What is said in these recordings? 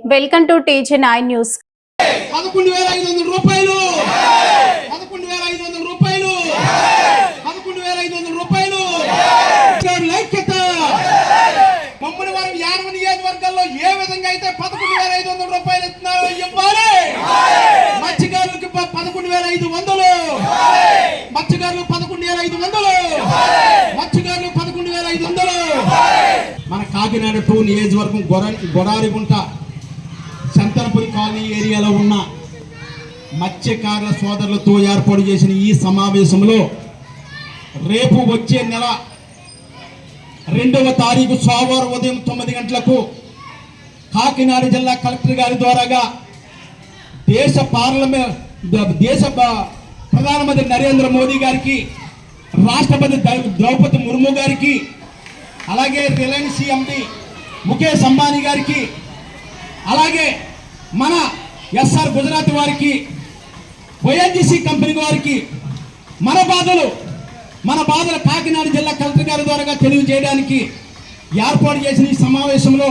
Welcome to TG nine news పదకొండు వేల ఐదు వందల రూపాయలు పదకొండు వేల ఐదు వందల రూపాయలు పదకొండు వేల ఐదు వందల రూపాయలు లైక్యత మమ్మల్ని వారం యానవ నియోజకవర్గాల్లో ఏ విధంగా అయితే పదకొండు వేల ఐదు వందల రూపాయలు ఇస్తున్నారు ఇవ్వాలి మత్స్యకారులకు పదకొండు వేల ఐదు వందలు. మత్స్యకారులు పదకొండు వేల ఐదు వందలు. మత్స్యకారులు పదకొండు వేల ఐదు వందలు. మన కాకినాడ టూ నియోజకవర్గం గొర గొడారిగుంట శంతనపురి కాలనీ ఏరియాలో ఉన్న మత్స్యకారుల సోదరులతో ఏర్పాటు చేసిన ఈ సమావేశంలో రేపు వచ్చే నెల రెండవ తారీఖు సోమవారం ఉదయం తొమ్మిది గంటలకు కాకినాడ జిల్లా కలెక్టర్ గారి ద్వారాగా దేశ పార్లమెంట్ దేశ ప్రధానమంత్రి నరేంద్ర మోదీ గారికి రాష్ట్రపతి ద్రౌపది ముర్ము గారికి అలాగే రిలయన్స్ ఎంపీ ముఖేష్ అంబానీ గారికి అలాగే మన ఎస్ఆర్ గుజరాత్ వారికి వైఎన్జిసి కంపెనీ వారికి మన బాధలు మన బాధలు కాకినాడ జిల్లా కలెక్టర్ గారి ద్వారా తెలియజేయడానికి ఏర్పాటు చేసిన ఈ సమావేశంలో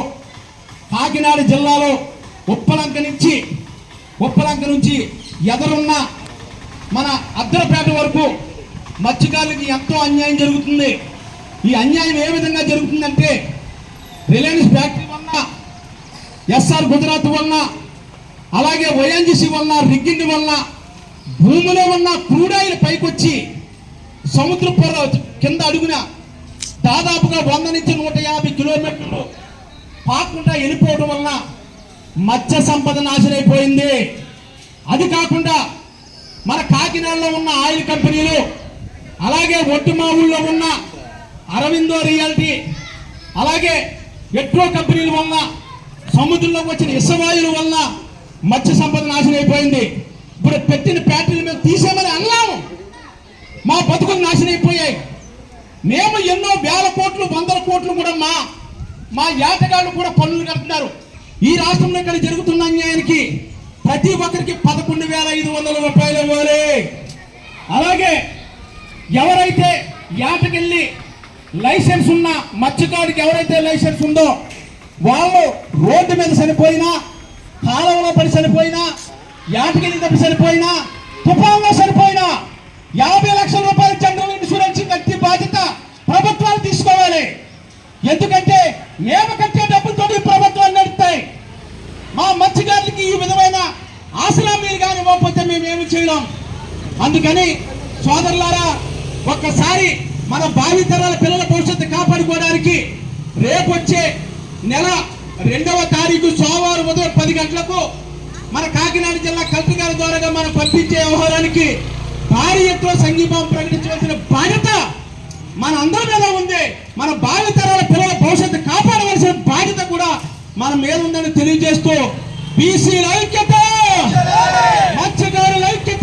కాకినాడ జిల్లాలో ఉప్పలంక నుంచి ఉప్పలంక నుంచి ఎదరున్న మన అద్దరపేట వరకు మత్స్యకారులకి ఎంతో అన్యాయం జరుగుతుంది. ఈ అన్యాయం ఏ విధంగా జరుగుతుందంటే రిలయన్స్ ఫ్యాక్టరీ వలన ఎస్ఆర్ గుజరాత్ వలన అలాగే వైఎన్జిసి వలన రిగ్గింగ్ వలన భూమిలో ఉన్న క్రూడాయిల్ పైకొచ్చి సముద్ర పొర కింద అడుగున దాదాపుగా వంద నుంచి నూట యాభై కిలోమీటర్లు పాకుండా వెళ్ళిపోవడం వలన మత్స్య సంపద నాశనైపోయింది అది కాకుండా మన కాకినాడలో ఉన్న ఆయిల్ కంపెనీలు అలాగే ఒట్టిమావుల్లో ఉన్న అరవిందో రియాలిటీ అలాగే ఎట్రో కంపెనీల వల్ల సముద్రంలోకి వచ్చిన ఇసవాయుల వల్ల మత్స్య సంపద నాశనం అయిపోయింది ఇప్పుడు పెట్టిన ఫ్యాక్టరీలు మేము తీసేమని అన్నాము మా బతుకులు నాశనం అయిపోయాయి మేము ఎన్నో వేల కోట్లు వందల కోట్లు కూడా మా మా ఏటగాళ్ళు కూడా పన్నులు కడుతున్నారు. ఈ రాష్ట్రంలో ఇక్కడ జరుగుతున్న అన్యాయానికి ప్రతి ఒక్కరికి పదకొండు వేల ఐదు వందల రూపాయలు ఇవ్వాలి అలాగే ఎవరైతే ఏటకెళ్ళి లైసెన్స్ ఉన్న మత్స్యకారుడికి ఎవరైతే లైసెన్స్ ఉందో వాళ్ళు రోడ్డు మీద చనిపోయినా కాలంలో పడి చనిపోయినా యాటకెళ్ళి తప్పి చనిపోయినా తుఫాన్లో చనిపోయినా యాభై లక్షల రూపాయల జనరల్ ఇన్సూరెన్స్ కట్టి బాధ్యత ప్రభుత్వాలు తీసుకోవాలి ఎందుకంటే మేము కట్టే ప్రభుత్వాలు నడుస్తాయి మా మత్స్యకారులకి ఈ విధమైన ఆశలా మీరు కానీ ఇవ్వకపోతే మేము ఏమి అందుకని సోదరులారా ఒక్కసారి మన భావితరాల పిల్లల భవిష్యత్తు కాపాడుకోవడానికి రేపు వచ్చే నెల రెండవ తారీఖు సోమవారం ఉదయం పది గంటలకు మన కాకినాడ జిల్లా కలెక్టర్ గారి ద్వారా మనం పంపించే వ్యవహారానికి భారీ ఎత్తులో సంఘీభావం ప్రకటించవలసిన బాధ్యత మన అందరి మీద ఉంది. మన భావితరాల పిల్లల భవిష్యత్తు కాపాడవలసిన బాధ్యత కూడా మన మీద ఉందని తెలియజేస్తూ బీసీ ఐక్యత! మత్స్యకారుల ఐక్యత!